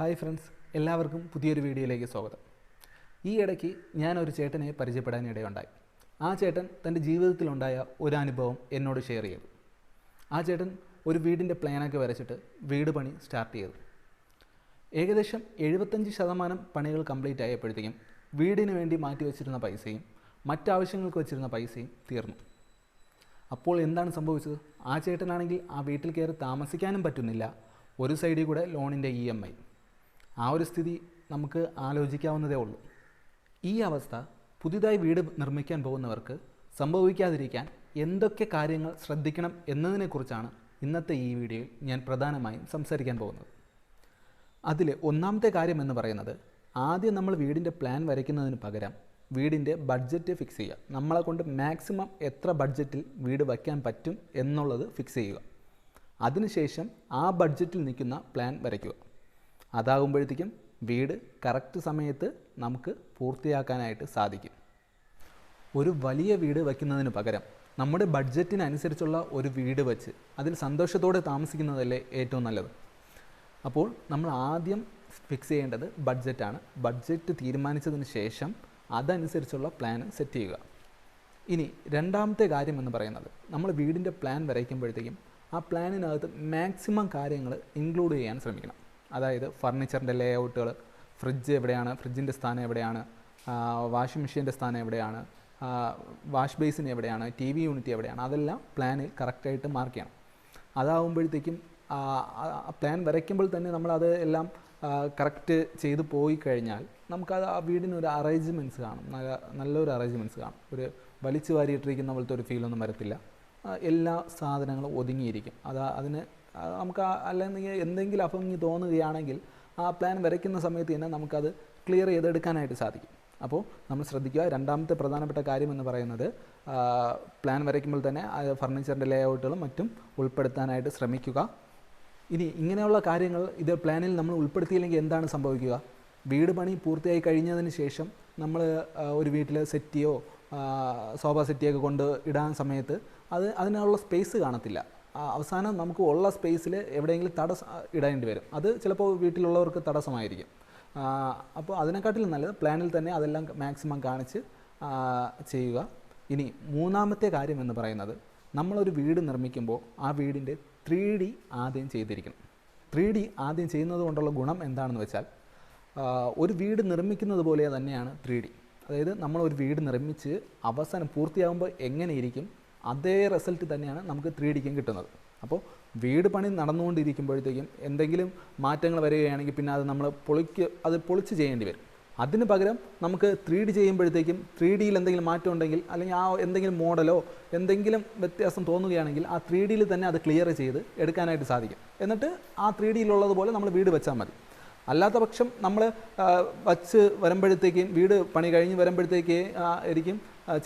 Hi friends എല്ലാവർക്കും പുതിയൊരു വീഡിയോയിലേക്ക് സ്വാഗതം. ഈ ഇടയ്ക്ക് ഞാനൊരു ചേട്ടനെ പരിചയപ്പെടാൻ ഇടയുണ്ടായി ആ ചേട്ടൻ തന്റെ ജീവിതത്തിലുണ്ടായ ഒരു അനുഭവം എന്നോട് ഷെയർ ചെയ്തു. ആ ചേട്ടൻ ഒരു വീടിന്റെ പ്ലാനൊക്കെ വരച്ചിട്ട് വീട് പണി സ്റ്റാർട്ട് ചെയ്തു. ഏകദേശം എഴുപത്തഞ്ച് ശതമാനം പണികൾ കംപ്ലീറ്റ് ആയപ്പോഴത്തേക്കും വീടിന് വേണ്ടി മാറ്റി വെച്ചിരുന്ന പൈസയും മറ്റാവശ്യങ്ങൾക്ക് വെച്ചിരുന്ന പൈസയും തീർന്നു. അപ്പോൾ എന്താണ് സംഭവിച്ചത്? ആ ചേട്ടനാണെങ്കിൽ ആ വീട്ടിൽ കയറി താമസിക്കാനും പറ്റുന്നില്ല. ഒരു സൈഡിൽ കൂടെ ലോണിന്റെ ഇ എം ഐ ആ ഒരു സ്ഥിതി നമുക്ക് ആലോചിക്കാവുന്നതേ ഉള്ളൂ. ഈ അവസ്ഥ പുതിയതായി വീട് നിർമ്മിക്കാൻ പോകുന്നവർക്ക് സംഭവിക്കാതിരിക്കാൻ എന്തൊക്കെ കാര്യങ്ങൾ ശ്രദ്ധിക്കണം എന്നതിനെക്കുറിച്ചാണ് ഇന്നത്തെ ഈ വീഡിയോയിൽ ഞാൻ പ്രധാനമായും സംസാരിക്കാൻ പോകുന്നത്. അതിൽ ഒന്നാമത്തെ കാര്യം എന്ന് പറയുന്നത് ആദ്യം നമ്മൾ വീടിന്റെ പ്ലാൻ വരയ്ക്കുന്നതിന് പകരം വീടിന്റെ ബഡ്ജറ്റ് ഫിക്സ് ചെയ്യുക. നമ്മളെ കൊണ്ട് മാക്സിമം എത്ര ബഡ്ജറ്റിൽ വീട് വയ്ക്കാൻ പറ്റും എന്നുള്ളത് ഫിക്സ് ചെയ്യുക. അതിനുശേഷം ആ ബഡ്ജറ്റിൽ നിൽക്കുന്ന പ്ലാൻ വരയ്ക്കുക. അതാകുമ്പോഴത്തേക്കും വീട് കറക്റ്റ് സമയത്ത് നമുക്ക് പൂർത്തിയാക്കാനായിട്ട് സാധിക്കും. ഒരു വലിയ വീട് വയ്ക്കുന്നതിന് പകരം നമ്മുടെ ബഡ്ജറ്റിനനുസരിച്ചുള്ള ഒരു വീട് വച്ച് അതിൽ സന്തോഷത്തോടെ താമസിക്കുന്നതല്ലേ ഏറ്റവും നല്ലത്. അപ്പോൾ നമ്മൾ ആദ്യം ഫിക്സ് ചെയ്യേണ്ടത് ബഡ്ജറ്റാണ് ബഡ്ജറ്റ് തീരുമാനിച്ചതിന് ശേഷം അതനുസരിച്ചുള്ള പ്ലാൻ സെറ്റ് ചെയ്യുക. ഇനി രണ്ടാമത്തെ കാര്യം എന്ന് പറയുന്നത് നമ്മൾ വീടിന്റെ പ്ലാൻ വരയ്ക്കുമ്പോഴത്തേക്കും ആ പ്ലാനിനകത്ത് മാക്സിമം കാര്യങ്ങൾ ഇൻക്ലൂഡ് ചെയ്യാൻ ശ്രമിക്കണം. അതായത് ഫർണിച്ചറിന്റെ ലേ ഔട്ടുകൾ ഫ്രിഡ്ജ് എവിടെയാണ് ഫ്രിഡ്ജിന്റെ സ്ഥാനം എവിടെയാണ് വാഷിംഗ് മെഷീന്റെ സ്ഥാനം എവിടെയാണ് വാഷ് ബേസിൻ എവിടെയാണ് ടി വി യൂണിറ്റ് എവിടെയാണ് അതെല്ലാം പ്ലാനിൽ കറക്റ്റായിട്ട് മാർക്ക് ചെയ്യണം. അതാവുമ്പോഴത്തേക്കും പ്ലാൻ വരയ്ക്കുമ്പോൾ തന്നെ നമ്മൾ അത് എല്ലാം കറക്റ്റ് ചെയ്ത് പോയി കഴിഞ്ഞാൽ നമുക്കത് ആ വീടിനൊരു അറേഞ്ച്മെന്റ്സ് കാണും. നല്ല നല്ലൊരു അറേഞ്ച്മെന്റ്സ് കാണും. ഒരു വലിച്ചു വാരിയിട്ടിരിക്കുന്ന പോലത്തെ ഒരു ഫീലൊന്നും വരത്തില്ല. എല്ലാ സാധനങ്ങളും ഒതുങ്ങിയിരിക്കും. അത് അതിന് നമുക്ക് അല്ലെങ്കിൽ എന്തെങ്കിലും അഭംഗി തോന്നുകയാണെങ്കിൽ ആ പ്ലാൻ വരയ്ക്കുന്ന സമയത്ത് തന്നെ നമുക്കത് ക്ലിയർ ചെയ്തെടുക്കാനായിട്ട് സാധിക്കും. അപ്പോൾ നമ്മൾ ശ്രദ്ധിക്കുക രണ്ടാമത്തെ പ്രധാനപ്പെട്ട കാര്യം എന്ന് പറയുന്നത് പ്ലാൻ വരയ്ക്കുമ്പോൾ തന്നെ ഫർണിച്ചറിന്റെ ലേ ഔട്ടുകളും മറ്റും ഉൾപ്പെടുത്താനായിട്ട് ശ്രമിക്കുക. ഇനി ഇങ്ങനെയുള്ള കാര്യങ്ങൾ ഇത് പ്ലാനിൽ നമ്മൾ ഉൾപ്പെടുത്തിയില്ലെങ്കിൽ എന്താണ് സംഭവിക്കുക? വീട് പണി പൂർത്തിയായി കഴിഞ്ഞതിന് ശേഷം നമ്മൾ ഒരു വീട്ടിൽ സെറ്റിയോ സോഫ സെറ്റിയൊക്കെ കൊണ്ട് ഇടാൻ സമയത്ത് അത് അതിനുള്ള സ്പേസ് കാണത്തില്ല. അവസാനം നമുക്ക് ഉള്ള സ്പേസിൽ എവിടെയെങ്കിലും തടസ്സം ഇടേണ്ടി വരും. അത് ചിലപ്പോൾ വീട്ടിലുള്ളവർക്ക് തടസ്സമായിരിക്കും. അപ്പോൾ അതിനെക്കാട്ടിലും നല്ലത് പ്ലാനിൽ തന്നെ അതെല്ലാം മാക്സിമം കാണിച്ച് ചെയ്യുക. ഇനി മൂന്നാമത്തെ കാര്യം എന്ന് പറയുന്നത് നമ്മളൊരു വീട് നിർമ്മിക്കുമ്പോൾ ആ വീടിന്റെ ത്രീ ഡി ആദ്യം ചെയ്തിരിക്കണം. ത്രീ ഡി ആദ്യം ചെയ്യുന്നത് കൊണ്ടുള്ള ഗുണം എന്താണെന്ന് വെച്ചാൽ ഒരു വീട് നിർമ്മിക്കുന്നത് പോലെ തന്നെയാണ് ത്രീ ഡി അതായത് നമ്മളൊരു വീട് നിർമ്മിച്ച് അവസാനം പൂർത്തിയാകുമ്പോൾ എങ്ങനെയിരിക്കും അതേ റിസൾട്ട് തന്നെയാണ് നമുക്ക് ത്രീ ഡിക്കും കിട്ടുന്നത്. അപ്പോൾ വീട് പണി നടന്നുകൊണ്ടിരിക്കുമ്പോഴത്തേക്കും എന്തെങ്കിലും മാറ്റങ്ങൾ വരികയാണെങ്കിൽ പിന്നെ അത് നമ്മൾ പൊളിക്ക് അത് പൊളിച്ച് ചെയ്യേണ്ടി വരും. അതിന് പകരം നമുക്ക് ത്രീ ഡി ചെയ്യുമ്പോഴത്തേക്കും ത്രീ ഡിയിൽ എന്തെങ്കിലും മാറ്റം ഉണ്ടെങ്കിൽ അല്ലെങ്കിൽ ആ എന്തെങ്കിലും മോഡലോ എന്തെങ്കിലും വ്യത്യാസം തോന്നുകയാണെങ്കിൽ ആ ത്രീ ഡിയിൽ തന്നെ അത് ക്ലിയർ ചെയ്ത് എടുക്കാനായിട്ട് സാധിക്കും. എന്നിട്ട് ആ ത്രീ ഡിയിലുള്ളതുപോലെ നമ്മൾ വീട് വെച്ചാൽ മതി. അല്ലാത്ത പക്ഷം നമ്മൾ വച്ച് വരുമ്പോഴത്തേക്കും വീട് പണി കഴിഞ്ഞ് വരുമ്പോഴത്തേക്ക് ആയിരിക്കും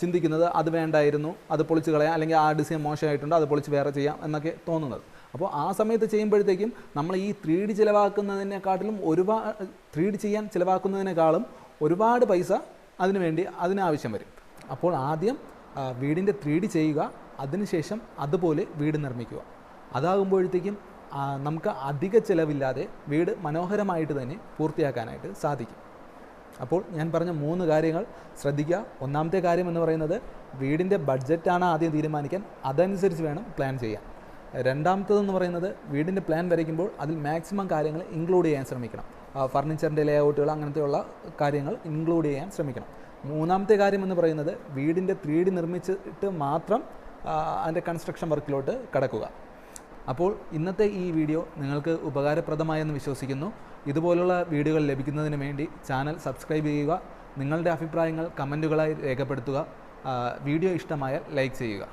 ചിന്തിക്കുന്നത് അത് വേണ്ടായിരുന്നു അത് പൊളിച്ച് കളയാം അല്ലെങ്കിൽ ആ ഡിസൈൻ മോശമായിട്ടുണ്ട് അത് പൊളിച്ച് വേറെ ചെയ്യാം എന്നൊക്കെ തോന്നുന്നത്. അപ്പോൾ ആ സമയത്ത് ചെയ്യുമ്പോഴത്തേക്കും നമ്മൾ ഈ ത്രീ ഡി ചിലവാക്കുന്നതിനെക്കാട്ടിലും ഒരുപാട് ത്രീ ഡി ചെയ്യാൻ ചിലവാക്കുന്നതിനേക്കാളും ഒരുപാട് പൈസ അതിനു വേണ്ടി അതിനാവശ്യം വരും. അപ്പോൾ ആദ്യം വീടിന്റെ ത്രീ ഡി ചെയ്യുക അതിനുശേഷം അതുപോലെ വീട് നിർമ്മിക്കുക. അതാകുമ്പോഴത്തേക്കും നമുക്ക് അധിക ചിലവില്ലാതെ വീട് മനോഹരമായിട്ട് തന്നെ പൂർത്തിയാക്കാനായിട്ട് സാധിക്കും. അപ്പോൾ ഞാൻ പറഞ്ഞ മൂന്ന് കാര്യങ്ങൾ ശ്രദ്ധിക്കുക. ഒന്നാമത്തെ കാര്യം എന്ന് പറയുന്നത് വീടിന്റെ ബഡ്ജറ്റാണ് ആദ്യം തീരുമാനിക്കാൻ. അതനുസരിച്ച് വേണം പ്ലാൻ ചെയ്യാൻ. രണ്ടാമത്തതെന്ന് പറയുന്നത് വീടിന്റെ പ്ലാൻ വരയ്ക്കുമ്പോൾ അതിൽ മാക്സിമം കാര്യങ്ങൾ ഇൻക്ലൂഡ് ചെയ്യാൻ ശ്രമിക്കണം. ഫർണിച്ചറിന്റെ ലേഔട്ടുകൾ അങ്ങനത്തെയുള്ള കാര്യങ്ങൾ ഇൻക്ലൂഡ് ചെയ്യാൻ ശ്രമിക്കണം. മൂന്നാമത്തെ കാര്യം എന്ന് പറയുന്നത് വീടിന്റെ ത്രീ ഡി നിർമ്മിച്ചിട്ട് മാത്രം അതിന്റെ കൺസ്ട്രക്ഷൻ വർക്കിലോട്ട് കടക്കുക. അപ്പോൾ ഇന്നത്തെ ഈ വീഡിയോ നിങ്ങൾക്ക് ഉപകാരപ്രദമായെന്ന് വിശ്വസിക്കുന്നു. ഇതുപോലുള്ള വീഡിയോകൾ ലഭിക്കുന്നതിന് വേണ്ടി ചാനൽ സബ്സ്ക്രൈബ് ചെയ്യുക നിങ്ങളുടെ അഭിപ്രായങ്ങൾ കമന്റുകളായി രേഖപ്പെടുത്തുക വീഡിയോ ഇഷ്ടമായാൽ ലൈക്ക് ചെയ്യുക.